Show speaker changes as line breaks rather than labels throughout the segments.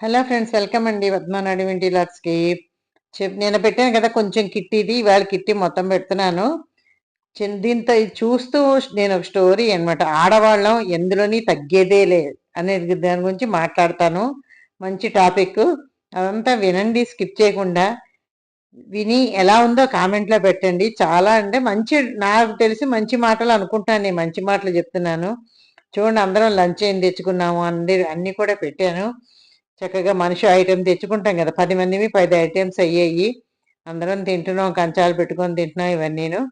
Hello friends welcome అండి. వద్మాన్ వింటి లాక్స్కి చెప్ నేను పెట్టాను కదా కొంచెం కిట్టిది ఇవాళ కిట్టి మొత్తం పెడుతున్నాను. దీంతో ఇది చూస్తూ నేను ఒక స్టోరీ అనమాట ఆడవాళ్ళం ఎందులోని తగ్గేదే లే అనేది దాని గురించి మాట్లాడతాను. మంచి టాపిక్. అదంతా వినండి స్కిప్ చేయకుండా. విని ఎలా ఉందో కామెంట్లో పెట్టండి. చాలా అంటే మంచి నాకు తెలిసి మంచి మాటలు అనుకుంటాను నేను మంచి మాటలు చెప్తున్నాను. చూడండి అందరం లంచ్ ఏం తెచ్చుకున్నాము అంది అన్నీ కూడా పెట్టాను. చక్కగా మనిషి ఐటెం తెచ్చుకుంటాం కదా. పది మందివి పది ఐటమ్స్ అయ్యాయి. అందరం తింటున్నాం కంచాలు పెట్టుకొని తింటున్నాం ఇవన్నీను.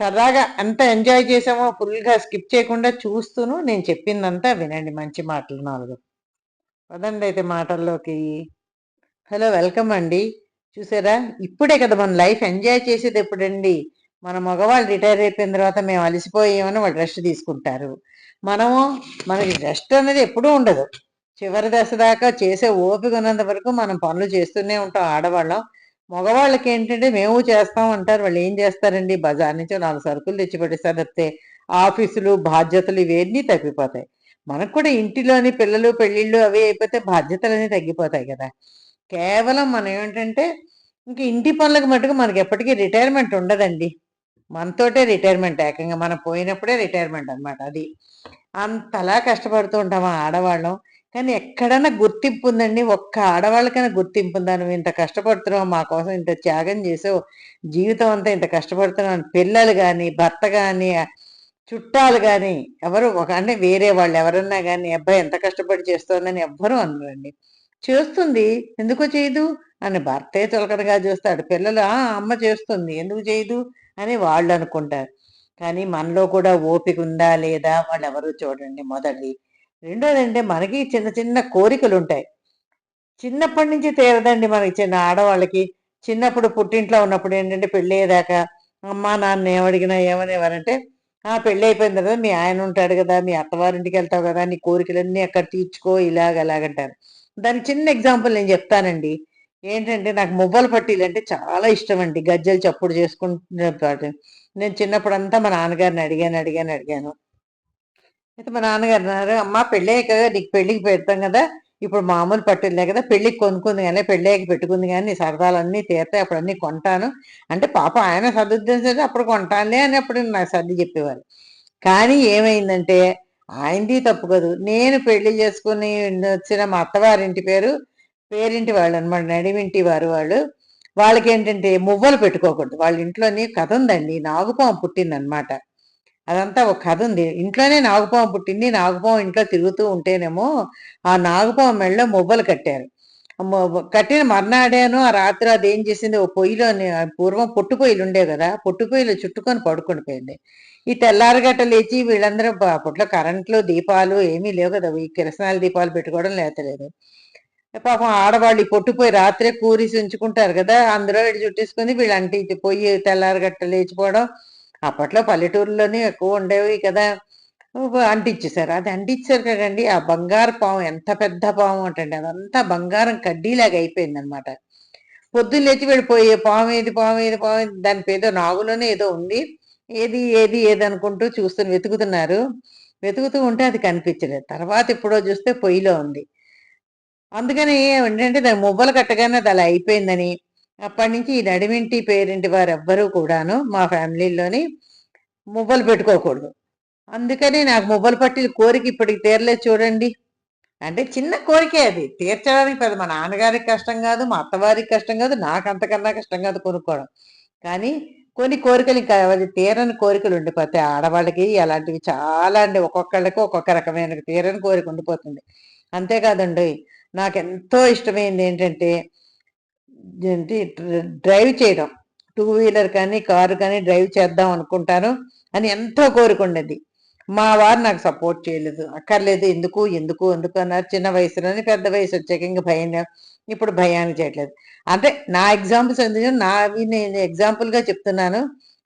సరదాగా అంత ఎంజాయ్ చేసామో ఫుల్గా స్కిప్ చేయకుండా చూస్తూను. నేను చెప్పిందంతా వినండి. మంచి మాటలు నాలుగు. పదండి అయితే మాటల్లోకి. హలో వెల్కమ్ అండి. చూసారా? ఇప్పుడే కదా మన లైఫ్ ఎంజాయ్ చేసేది ఎప్పుడండి? మన మగవాళ్ళు రిటైర్ అయిపోయిన తర్వాత మేము అలసిపోయామని వాళ్ళు రెస్ట్ తీసుకుంటారు. మనము మనకి రెస్ట్ అనేది ఎప్పుడూ ఉండదు. చివరి దశ దాకా చేసే ఓపిక ఉన్నంత వరకు మనం పనులు చేస్తూనే ఉంటాం ఆడవాళ్ళం. మగవాళ్ళకి ఏంటంటే మేము చేస్తాం అంటారు. వాళ్ళు ఏం చేస్తారండి? బజార్ నుంచి నాలుగు సరుకులు తెచ్చి పెట్టిస్తారు. తప్పితే ఆఫీసులు బాధ్యతలు ఇవన్నీ తగ్గిపోతాయి. మనకు కూడా ఇంటిలోని పిల్లలు పెళ్ళిళ్ళు అవి అయిపోతే బాధ్యతలన్నీ తగ్గిపోతాయి కదా. కేవలం మనం ఏంటంటే ఇంక ఇంటి పనులకు మటుకు మనకి ఎప్పటికీ రిటైర్మెంట్ ఉండదండి. మనతోటే రిటైర్మెంట్ ఏకంగా మనం పోయినప్పుడే రిటైర్మెంట్ అనమాట అది. అంతలా కష్టపడుతూ ఉంటాం ఆడవాళ్ళం. కానీ ఎక్కడన్నా గుర్తింపు ఉందండి ఒక్క ఆడవాళ్ళకైనా గుర్తింపు ఉందా నువ్వు ఇంత కష్టపడుతున్నావు మా కోసం ఇంత త్యాగం చేసావు జీవితం అంతా ఇంత కష్టపడుతున్నావు పిల్లలు కానీ భర్త కానీ చుట్టాలు కానీ ఎవరు ఒక అంటే వేరే వాళ్ళు ఎవరన్నా కానీ అబ్బాయి ఎంత కష్టపడి చేస్తోందని ఎవ్వరూ అనరండి. చేస్తుంది. ఎందుకు చేయదు? అని భర్తే చులకనగా చూస్తాడు. పిల్లలు ఆ అమ్మ చేస్తుంది. ఎందుకు చేయదు? అని వాళ్ళు అనుకుంటారు. కానీ మనలో కూడా ఓపిక ఉందా లేదా? వాళ్ళు ఎవరు చూడండి మొదటి రెండోది అంటే మనకి చిన్న చిన్న కోరికలు ఉంటాయి చిన్నప్పటి నుంచి తీరదండి మనకి చిన్న ఆడవాళ్ళకి. చిన్నప్పుడు పుట్టింట్లో ఉన్నప్పుడు ఏంటంటే పెళ్ళి అయ్యేదాకా అమ్మ నాన్న ఏమడిగినా ఏమనేవారంటే ఆ పెళ్ళి అయిపోయిన తర్వాత మీ ఆయన ఉంటాడు కదా మీ అత్తవారింటికి వెళ్తావు కదా నీ కోరికలన్నీ అక్కడ తీర్చుకో ఇలాగ అలాగంటారు. దానికి చిన్న ఎగ్జాంపుల్ నేను చెప్తానండి. ఏంటంటే నాకు మువ్వల పట్టీలు అంటే చాలా ఇష్టం అండి గజ్జలు చప్పుడు చేసుకుంటున్న నేను చిన్నప్పుడు అంతా మా నాన్నగారిని అడిగాను అడిగాను అడిగాను. అయితే మా నాన్నగారు అన్నారు అమ్మ పెళ్ళే కదా నీకు పెళ్ళికి పెడతాం కదా ఇప్పుడు మామూలు పట్టులే కదా పెళ్ళికి కొనుక్కుంది కానీ పెళ్ళేకి పెట్టుకుంది కానీ సరదాలు అన్నీ అప్పుడు అన్నీ కొంటాను. అంటే పాప ఆయన సర్దుద్దేశం అప్పుడు కొంటానులే అని అప్పుడు నాకు సర్ది చెప్పేవారు. కానీ ఏమైందంటే ఆయనది తప్పు కదూ. నేను పెళ్ళి చేసుకుని వచ్చిన మా అత్తవారింటి పేరు పేరింటి వాళ్ళు అనమాట నడివింటి వారు వాళ్ళు. వాళ్ళకి ఏంటంటే మువ్వలు పెట్టుకోకూడదు. వాళ్ళ ఇంట్లోని కథ ఉందండి నాగుపాము పుట్టిందనమాట. అదంతా ఒక కథ ఉంది. ఇంట్లోనే నాగుపాము పుట్టింది. నాగుపాము ఇంట్లో తిరుగుతూ ఉంటేనేమో ఆ నాగుపాము మెళ్ళలో మొబ్బలు కట్టారు. కట్టిన మర్నాడేను ఆ రాత్రి అది ఏం చేసింది? ఓ పొయ్యిలో పూర్వం పొట్టు పొయ్యిలు ఉండే కదా పొట్టు పొయ్యిలో చుట్టుకొని పడుకొని పోయింది. ఈ తెల్లారగట్ట లేచి వీళ్ళందరూ అప్పట్లో కరెంట్లు దీపాలు ఏమీ లేవు కదా. ఈ కిరసనాల దీపాలు పెట్టుకోవడం లేతలేదు. పాపం ఆడవాళ్ళు ఈ పొట్టుపోయి రాత్రే కూరిసి ఉంచుకుంటారు కదా. అందులో వీళ్ళు చుట్టేసుకుని వీళ్ళు అంటి పొయ్యి తెల్లారగట్ట లేచిపోవడం అప్పట్లో పల్లెటూరులోనే ఎక్కువ ఉండేవి కదా. అంటించేశారు. అది అంటించారు కదండి. ఆ బంగారు పాము ఎంత పెద్ద పాము అంటండి. అదంతా బంగారం కడ్డీలాగా అయిపోయింది అనమాట పొద్దున్న లేచి వెళ్ళిపోయే పాము ఏది పాము ఏది పాము దాని ఏదో నాగులోనే ఏదో ఉంది. ఏది ఏది ఏది అనుకుంటూ చూస్తుని వెతుకుతున్నారు. వెతుకుతూ ఉంటే అది కనిపించలేదు. తర్వాత ఎప్పుడో చూస్తే పొయ్యిలో ఉంది. అందుకని ఏంటంటే దాని మువ్వలు కట్టగానే అది అలా అయిపోయిందని అప్పటి నుంచి ఈ నడిమింటి పేరింటి వారు ఎవ్వరూ కూడాను మా ఫ్యామిలీలోని మువ్వలు పెట్టుకోకూడదు. అందుకని నాకు మువ్వలు పట్టిన కోరిక ఇప్పటికి తీరలేదు చూడండి. అంటే చిన్న కోరికే అది. తీర్చడానికి పెద్ద మా నాన్నగారికి కష్టం కాదు మా అత్తవారికి కష్టం కాదు నాకు అంతకన్నా కష్టం కాదు కొనుక్కోవడం. కానీ కొన్ని కోరికలు ఇంకా అది తీరని కోరికలు ఉండిపోతాయి. ఆడవాళ్ళకి అలాంటివి చాలా అండి. ఒక్కొక్కళ్ళకి ఒక్కొక్క రకమైన తీరని కోరిక ఉండిపోతుంది. అంతేకాదండి నాకు ఎంతో ఇష్టమైంది ఏంటంటే ఏంటి డ్రైవ్ చేయడం. టూ వీలర్ కానీ కారు కానీ డ్రైవ్ చేద్దాం అనుకుంటాను అని ఎంతో కోరుకుండేది మా వారు నాకు సపోర్ట్ చేయలేదు. అక్కర్లేదు ఎందుకు ఎందుకు ఎందుకు అన్నారు. చిన్న వయసులోనే పెద్ద వయసు వచ్చాక ఇంక భయం ఇప్పుడు భయానికి చేయట్లేదు అంటే నా ఎగ్జాంపుల్స్ ఎందుకు నావి నేను ఎగ్జాంపుల్గా చెప్తున్నాను.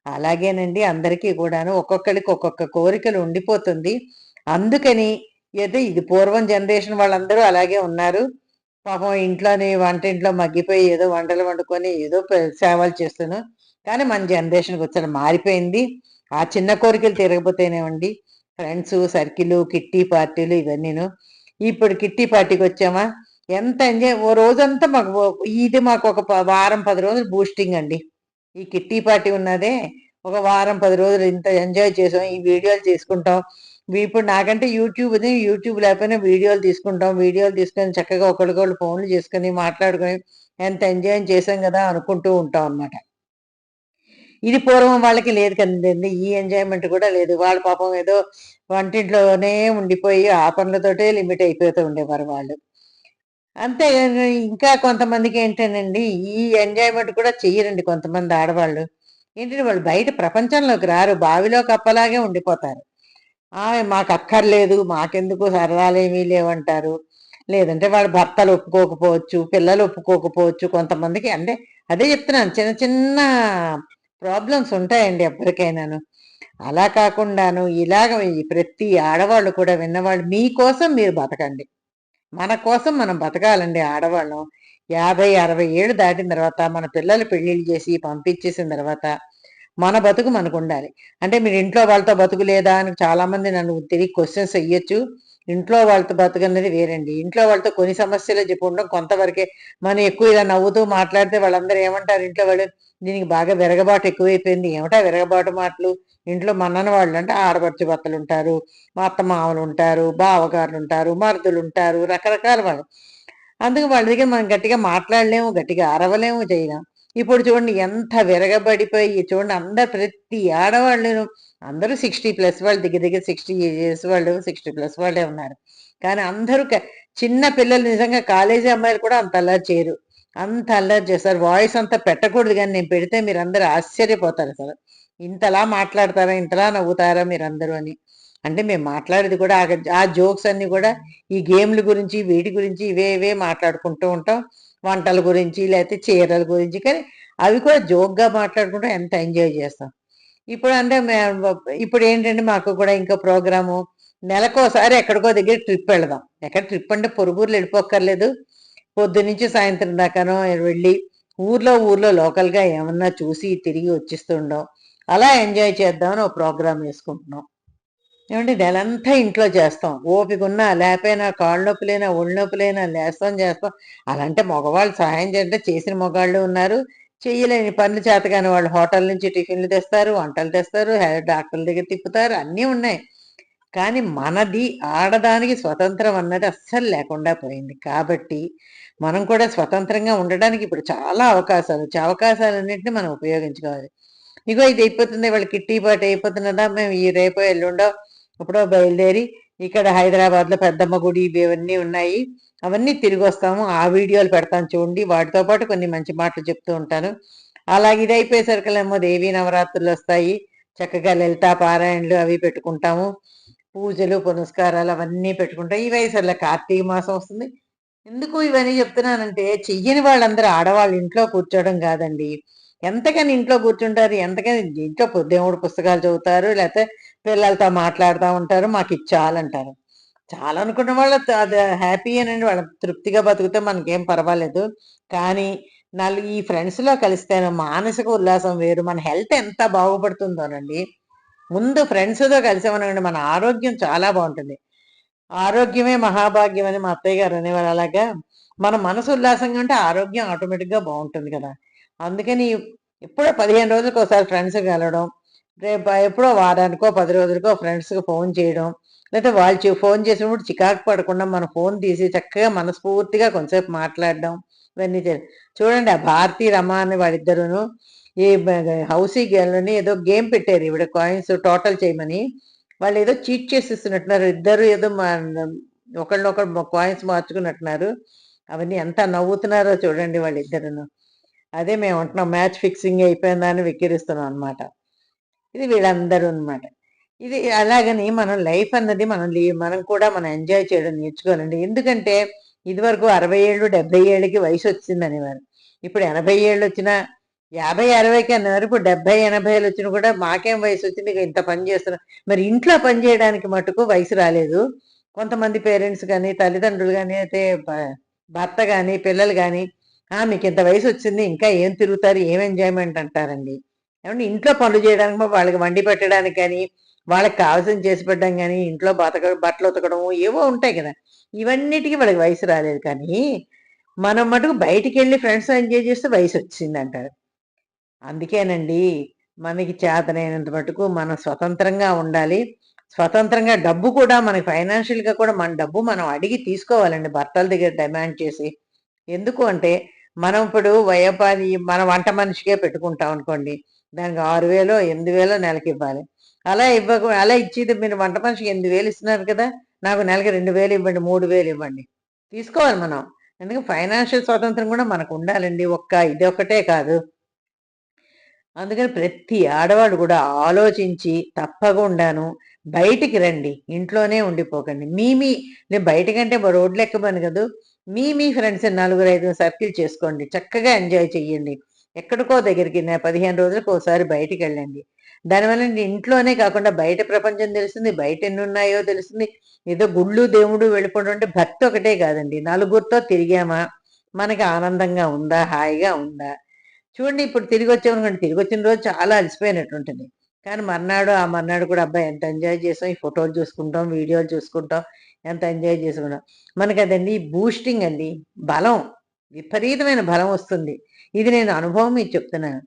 అలాగేనండి అందరికీ కూడాను ఒక్కొక్కరికి ఒక్కొక్క కోరికలు ఉండిపోతుంది. అందుకని ఏదో ఇది పూర్వం జనరేషన్ వాళ్ళందరూ అలాగే ఉన్నారు. పాపం ఇంట్లోని వంటింట్లో మగ్గిపోయి ఏదో వంటలు వండుకొని ఏదో సేవలు చేస్తాను కానీ మన జనరేషన్కి వచ్చాడు మారిపోయింది. ఆ చిన్న కోరికలు తిరగపోతేనేవండి ఫ్రెండ్స్ సర్కిల్ కిట్టి పార్టీలు ఇవన్నీను. ఇప్పుడు కిట్టి పార్టీకి వచ్చామా? ఎంత ఎంజాయ్ ఓ రోజంతా మాకు ఇది మాకు ఒక ప- వారం పది రోజులు బూస్టింగ్ అండి. ఈ కిట్టి పార్టీ ఉన్నదే ఒక వారం పది రోజులు ఇంత ఎంజాయ్ చేసాం. ఈ వీడియోలు చేసుకుంటాం. ఇప్పుడు నాకంటే యూట్యూబ్ ఉంది యూట్యూబ్ లేకపోయినా వీడియోలు తీసుకుంటాం. వీడియోలు తీసుకొని చక్కగా ఒకరికొకరు ఫోన్లు చేసుకొని మాట్లాడుకొని ఎంత ఎంజాయ్ చేసాం కదా అనుకుంటూ ఉంటాం అన్నమాట. ఇది పూర్వం వాళ్ళకి లేదు కదండి. ఈ ఎంజాయ్మెంట్ కూడా లేదు. వాళ్ళ పాపం ఏదో వంటింట్లోనే ఉండిపోయి ఆ పనులతోటే లిమిట్ అయిపోతూ ఉండేవారు వాళ్ళు. అంతే ఇంకా కొంతమందికి ఏంటేనండి ఈ ఎంజాయ్మెంట్ కూడా చెయ్యరండి కొంతమంది ఆడవాళ్ళు. ఏంటంటే వాళ్ళు బయట ప్రపంచంలోకి రారు. బావిలో కప్పలాగే ఉండిపోతారు. మాకు అక్కర్లేదు మాకెందుకు సరదాలేమీ లేవంటారు. లేదంటే వాళ్ళ భర్తలు ఒప్పుకోకపోవచ్చు పిల్లలు ఒప్పుకోకపోవచ్చు కొంతమందికి అంటే అదే చెప్తున్నాను చిన్న చిన్న ప్రాబ్లమ్స్ ఉంటాయండి ఎప్పటికైనాను. అలా కాకుండాను ఇలాగ ప్రతి ఆడవాళ్ళు కూడా విన్నవాళ్ళు మీకోసం మీరు బతకండి. మన కోసం మనం బతకాలండి ఆడవాళ్ళం. యాభై అరవై ఏళ్ళు దాటిన తర్వాత మన పిల్లలు పెళ్ళిళ్ళు చేసి పంపించేసిన తర్వాత మన బతుకు మనకు ఉండాలి. అంటే మీరు ఇంట్లో వాళ్ళతో బతుకు లేదా అని చాలామంది నన్ను తిరిగి క్వశ్చన్స్ అయ్యొచ్చు ఇంట్లో వాళ్ళతో బతుకు అనేది వేరండి. ఇంట్లో వాళ్ళతో కొన్ని సమస్యలు చెప్పుకుంటాం కొంతవరకే మనం ఎక్కువ ఇలా నవ్వుతూ మాట్లాడితే వాళ్ళందరూ ఏమంటారు? ఇంట్లో వాళ్ళు దీనికి బాగా విరగబాటు ఎక్కువైపోయింది. ఏమిటా విరగబాటు మాటలు? ఇంట్లో మన్నన వాళ్ళు అంటే ఆడపడుచు భర్తలు ఉంటారు. మా అత్త మామలు ఉంటారు. బావగారులు ఉంటారు. మరుదులు ఉంటారు. రకరకాల వాళ్ళు. అందుకు వాళ్ళ దగ్గర మనం గట్టిగా మాట్లాడలేము గట్టిగా అరవలేము చేయలేము ఇప్పుడు చూడండి ఎంత విరగబడిపోయి చూడండి అందరు ప్రతి ఆడవాళ్ళు అందరూ సిక్స్టీ ప్లస్ వాళ్ళు దగ్గర దగ్గర సిక్స్టీ ఏజెస్ వాళ్ళు సిక్స్టీ ప్లస్ వాళ్ళే ఉన్నారు. కానీ అందరూ చిన్న పిల్లలు నిజంగా కాలేజీ అమ్మాయిలు కూడా అంత అల్లరి చేయరు. అంత అల్లరి చేస్తారు. వాయిస్ అంతా పెట్టకూడదు కానీ నేను పెడితే మీరు అందరూ ఆశ్చర్యపోతారు అసలు ఇంతలా మాట్లాడతారా ఇంతలా నవ్వుతారా మీరందరూ అని. అంటే మేము మాట్లాడేది కూడా ఆ- జోక్స్ అన్ని కూడా ఈ గేమ్ల గురించి వీటి గురించి ఇవే ఇవే మాట్లాడుకుంటూ ఉంటాం. వంటల గురించి లేకపోతే చీరల గురించి. కానీ అవి కూడా జోక్గా మాట్లాడుకుంటూ ఎంత ఎంజాయ్ చేస్తాం. ఇప్పుడు అంటే ఇప్పుడు ఏంటంటే మాకు కూడా ఇంకో ప్రోగ్రాము. నెలకోసారి ఎక్కడికో దగ్గర ట్రిప్ వెళదాం. ఎక్కడ ట్రిప్ అంటే పొరుగురులు వెళ్ళిపోక్కర్లేదు. పొద్దు నుంచి సాయంత్రం దాకానో వెళ్ళి ఊర్లో ఊర్లో లోకల్గా ఏమన్నా చూసి తిరిగి వచ్చిస్తుండం. అలా ఎంజాయ్ చేద్దామని ఒక ప్రోగ్రామ్ వేసుకుంటున్నాం. ఏమంటే నెలంతా ఇంట్లో చేస్తాం. ఓపిక ఉన్నా లేకపోయినా కాళ్ళు నొప్పులైనా ఒళ్ళు నొప్పులైనా లేస్తాం చేస్తాం. అలాంటి మగవాళ్ళు సహాయం చేయంటే చేసిన మగవాళ్ళు ఉన్నారు. చేయలేని పనులు చేతగాని వాళ్ళు హోటల్ నుంచి టిఫిన్లు తెస్తారు వంటలు తెస్తారు డాక్టర్ల దగ్గర తిప్పుతారు అన్నీ ఉన్నాయి. కానీ మనది ఆడదానికి స్వతంత్రం అన్నది అస్సలు లేకుండా పోయింది. కాబట్టి మనం కూడా స్వతంత్రంగా ఉండడానికి ఇప్పుడు చాలా అవకాశాలు వచ్చాయి. అవకాశాలన్నింటినీ మనం ఉపయోగించుకోవాలి. ఇగో ఇది అయిపోతుంది వాళ్ళ కిట్టీ పాట అయిపోతున్నదా? మేము ఈ రేపో ఎల్లుండో ఎప్పుడో బయలుదేరి ఇక్కడ హైదరాబాద్లో పెద్దమ్మ గుడి ఇవి ఇవన్నీ ఉన్నాయి. అవన్నీ తిరిగి వస్తాము. ఆ వీడియోలు పెడతాను చూడండి. వాటితో పాటు కొన్ని మంచి మాటలు చెప్తూ ఉంటాను. అలాగే ఇది అయిపోయేసరికలేమో దేవీ నవరాత్రులు వస్తాయి. చక్కగా లలితా పారాయణలు అవి పెట్టుకుంటాము. పూజలు పునస్కారాలు అవన్నీ పెట్టుకుంటాం. ఈ వయసులో కార్తీక మాసం వస్తుంది. ఎందుకు ఇవన్నీ చెప్తున్నానంటే చెయ్యని వాళ్ళందరూ ఆడవాళ్ళు ఇంట్లో కూర్చోవడం కాదండి. ఎంతకని ఇంట్లో కూర్చుంటారు? ఎంతకని ఇంట్లో దేవుడు పుస్తకాలు చదువుతారు? లేకపోతే పిల్లలతో మాట్లాడుతూ ఉంటారు మాకు ఇచ్చాలంటారు. చాలా అనుకున్న వాళ్ళు అది హ్యాపీ అనండి. వాళ్ళ తృప్తిగా బతికితే మనకేం పర్వాలేదు. కానీ నాలుగు ఈ ఫ్రెండ్స్లో కలిస్తే కలిస్తేనే మానసిక ఉల్లాసం వేరు. మన హెల్త్ ఎంత బాగుపడుతుందోనండి. ముందు ఫ్రెండ్స్తో కలిసామనండి మన ఆరోగ్యం చాలా బాగుంటుంది. ఆరోగ్యమే మహాభాగ్యం అని మా అత్తయ్య గారు అనేవారు. అలాగా మన మనసు ఉల్లాసంగా ఉంటే ఆరోగ్యం ఆటోమేటిక్గా బాగుంటుంది కదా. అందుకని ఎప్పుడో పదిహేను రోజులకు ఒకసారి ఫ్రెండ్స్ కలవడం రేపు ఎప్పుడో వారానికో పది రోజులకో ఫ్రెండ్స్కి ఫోన్ చేయడం. లేకపోతే వాళ్ళు ఫోన్ చేసినప్పుడు చికాకు పడకుండా మన ఫోన్ తీసి చక్కగా మనస్ఫూర్తిగా కొంతసేపు మాట్లాడడం ఇవన్నీ చే- చూడండి ఆ భారతీ రమ అని వాళ్ళిద్దరును ఈ హౌసీ గేమ్లోని ఏదో గేమ్ పెట్టారు ఇవిడ కాయిన్స్ టోటల్ చేయమని. వాళ్ళు ఏదో చీట్ చేసిస్తున్నట్టున్నారు. ఇద్దరు ఏదో ఒకళ్ళనొకళ్ళు కాయిన్స్ మార్చుకున్నట్టున్నారు. అవన్నీ ఎంత నవ్వుతున్నారో చూడండి వాళ్ళిద్దరును. అదే మేము ఉంటున్నాం మ్యాచ్ ఫిక్సింగ్ అయిపోయిందని విక్కిరిస్తున్నాం అనమాట ఇది వీళ్ళందరూ అన్నమాట ఇది అలాగని మనం లైఫ్ అన్నది మనం మనం కూడా మనం ఎంజాయ్ చేయడం నేర్చుకోవాలండి. ఎందుకంటే ఇదివరకు అరవై ఏళ్ళు డెబ్బై ఏళ్ళకి వయసు వచ్చింది అనేవారు ఇప్పుడు ఎనభై ఏళ్ళు వచ్చినా యాభై అరవైకి అన్నారు ఇప్పుడు డెబ్బై ఎనభైలు వచ్చినా కూడా మాకేం వయసు వచ్చింది ఇంత పని చేస్తున్నాం మరి ఇంట్లో పని చేయడానికి మటుకు వయసు రాలేదు. కొంతమంది పేరెంట్స్ కానీ తల్లిదండ్రులు కానీ అయితే భ- భర్త కానీ పిల్లలు కానీ ఆ మీకు ఇంత వయసు వచ్చింది ఇంకా ఏం తిరుగుతారు? ఏం ఎంజాయ్మెంట్? అంటారండి. ఏమంటే ఇంట్లో పనులు చేయడానికి వాళ్ళకి వండి పెట్టడానికి కానీ వాళ్ళకి కావాల్సిన చేసి పెట్టడం కానీ ఇంట్లో బతక బట్టలు ఉతకడం ఏవో ఉంటాయి కదా. ఇవన్నిటికీ వాళ్ళకి వయసు రాలేదు కానీ మనం మటుకు బయటికి వెళ్ళి ఫ్రెండ్స్ ఎంజాయ్ చేస్తే వయసు వచ్చింది అంటారు అందుకేనండి మనకి చేతనైనంత మటుకు మనం స్వతంత్రంగా ఉండాలి. స్వతంత్రంగా డబ్బు కూడా మనకి ఫైనాన్షియల్గా కూడా మన డబ్బు మనం అడిగి తీసుకోవాలండి భర్తల దగ్గర డిమాండ్ చేసి. ఎందుకు అంటే మనం ఇప్పుడు వయోపాధి మన వంట మనిషికే పెట్టుకుంటాం అనుకోండి. దానికి ఆరు వేలో ఎనిమిది వేలో నెలకి ఇవ్వాలి. అలా ఇవ్వకు అలా ఇచ్చేది మీరు వంట మనిషికి ఎనిమిది వేలు ఇస్తున్నారు కదా నాకు నెలకి రెండు వేలు ఇవ్వండి మూడు వేలు ఇవ్వండి. తీసుకోవాలి మనం. ఎందుకంటే ఫైనాన్షియల్ స్వాతంత్రం కూడా మనకు ఉండాలండి. ఒక్క ఇది ఒకటే కాదు. అందుకని ప్రతి ఆడవాడు కూడా ఆలోచించి తప్పకుండాను బయటికి రండి. ఇంట్లోనే ఉండిపోకండి. మీ మీ నేను బయటకంటే రోడ్లు ఎక్కబని కదా. మీ మీ ఫ్రెండ్స్ నలుగురు ఐదు సర్కిల్ చేసుకోండి. చక్కగా ఎంజాయ్ చెయ్యండి. ఎక్కడికో దగ్గరికి పదిహేను రోజులకు ఒకసారి బయటికి వెళ్ళండి. దానివల్ల ఇంట్లోనే కాకుండా బయట ప్రపంచం తెలుస్తుంది బయట ఎన్ని ఉన్నాయో తెలుస్తుంది. ఏదో గుళ్ళు దేవుడు వెళ్ళిపోవడం అంటే భక్తి ఒకటే కాదండి. నలుగురితో తిరిగామా? మనకి ఆనందంగా ఉందా? హాయిగా ఉందా? చూడండి ఇప్పుడు తిరిగి వచ్చామనుకోండి తిరిగి వచ్చిన రోజు చాలా అలసిపోయినట్టు ఉంటుంది. కానీ మర్నాడు ఆ మర్నాడు కూడా అబ్బాయి ఎంత ఎంజాయ్ చేసాం. ఈ ఫోటోలు చూసుకుంటాం వీడియోలు చూసుకుంటాం. ఎంత ఎంజాయ్ చేసుకుంటాం మనకి అదండి బూస్టింగ్ అండి. బలం విపరీతమైన బలం వస్తుంది. ఇది నేను అనుభవం మీకు చెప్తున్నాను.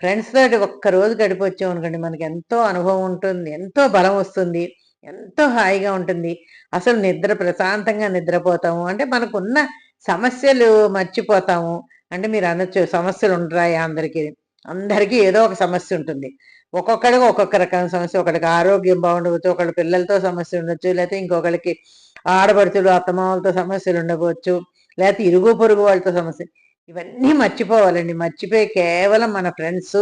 ఫ్రెండ్స్ తోటి ఒక్కరోజు గడిపి వచ్చాం అనుకోండి మనకి ఎంతో అనుభవం ఉంటుంది ఎంతో బలం వస్తుంది ఎంతో హాయిగా ఉంటుంది. అసలు నిద్ర ప్రశాంతంగా నిద్రపోతాము. అంటే మనకున్న సమస్యలు మర్చిపోతాము. అంటే మీరు అనొచ్చు సమస్యలు ఉంటాయి అందరికీ. అందరికీ ఏదో ఒక సమస్య ఉంటుంది. ఒక్కొక్కడికి ఒక్కొక్క రకమైన సమస్య. ఒకరికి ఆరోగ్యం బాగుండవచ్చు ఒకళ్ళ పిల్లలతో సమస్య ఉండొచ్చు లేకపోతే ఇంకొకరికి ఆడపడుచులు అత్తమామలతో సమస్యలు ఉండవచ్చు లేకపోతే ఇరుగు పొరుగు వాళ్ళతో సమస్య. ఇవన్నీ మర్చిపోవాలండి. మర్చిపోయి కేవలం మన ఫ్రెండ్స్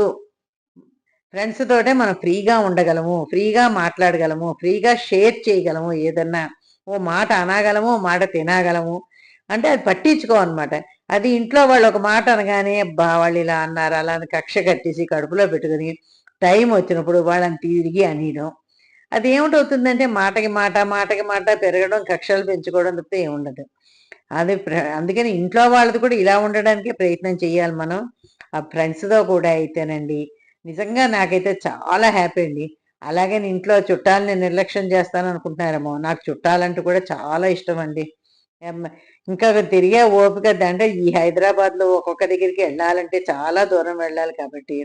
ఫ్రెండ్స్ తోటే మనం ఫ్రీగా ఉండగలము ఫ్రీగా మాట్లాడగలము ఫ్రీగా షేర్ చేయగలము ఏదన్నా. ఓ మాట అనగలము ఓ మాట తినగలము. అంటే అది పట్టించుకోమన్నమాట అది ఇంట్లో వాళ్ళు ఒక మాట అనగానే బా వాళ్ళు ఇలా అన్నారు అలా కక్ష కట్టేసి కడుపులో పెట్టుకుని టైం వచ్చినప్పుడు వాళ్ళని తిరిగి అనియడం. అది ఏమిటవుతుందంటే మాటకి మాట మాటకి మాట పెరగడం కక్షలు పెంచుకోవడం తప్పితే ఏముండదు అదే అందుకని ఇంట్లో వాళ్ళది కూడా ఇలా ఉండడానికి ప్రయత్నం చేయాలి మనం. ఆ ఫ్రెండ్స్తో కూడా అయితేనండి. నిజంగా నాకైతే చాలా హ్యాపీ అండి. అలాగే ఇంట్లో చుట్టాలని నిర్లక్ష్యం చేస్తాను అనుకుంటున్నారేమో. నాకు చుట్టాలంటూ కూడా చాలా ఇష్టం అండి. ఇంకా తిరిగే ఓపిక అంటే ఈ హైదరాబాద్లో ఒక్కొక్క దగ్గరికి వెళ్ళాలంటే చాలా దూరం వెళ్ళాలి కాబట్టి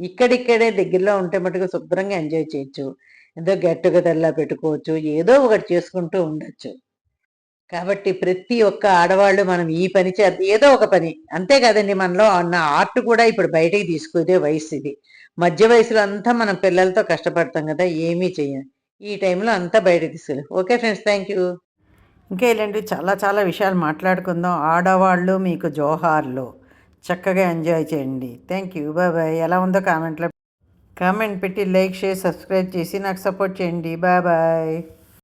ఇక్కడిక్కడే దగ్గరలో ఉంటే మటుకు శుభ్రంగా ఎంజాయ్ చేయొచ్చు. ఏదో గెట్ టుగెదర్లా పెట్టుకోవచ్చు. ఏదో ఒకటి చేసుకుంటూ ఉండొచ్చు. కాబట్టి ప్రతి ఒక్క ఆడవాళ్ళు మనం ఈ పని చే ఏదో ఒక పని. అంతే కదండి మనలో ఉన్న ఆర్ట్ కూడా ఇప్పుడు బయటికి తీసుకునే వయసు ఇది. మధ్య వయసులో అంతా మనం పిల్లలతో కష్టపడతాం కదా ఏమీ చెయ్యం. ఈ టైంలో అంతా బయటకు తీసుకెళ్ళి. Okay friends thank you. ఇంకా ఇలాంటివి చాలా చాలా విషయాలు మాట్లాడుకుందాం. ఆడవాళ్ళు మీకు జోహార్లు. చక్కగా ఎంజాయ్ చేయండి. Thank you. Bye bye. ఎలా ఉందో కామెంట్లో కామెంట్ పెట్టి లైక్ షేర్ సబ్స్క్రైబ్ చేసి నాకు సపోర్ట్ చేయండి. Bye bye.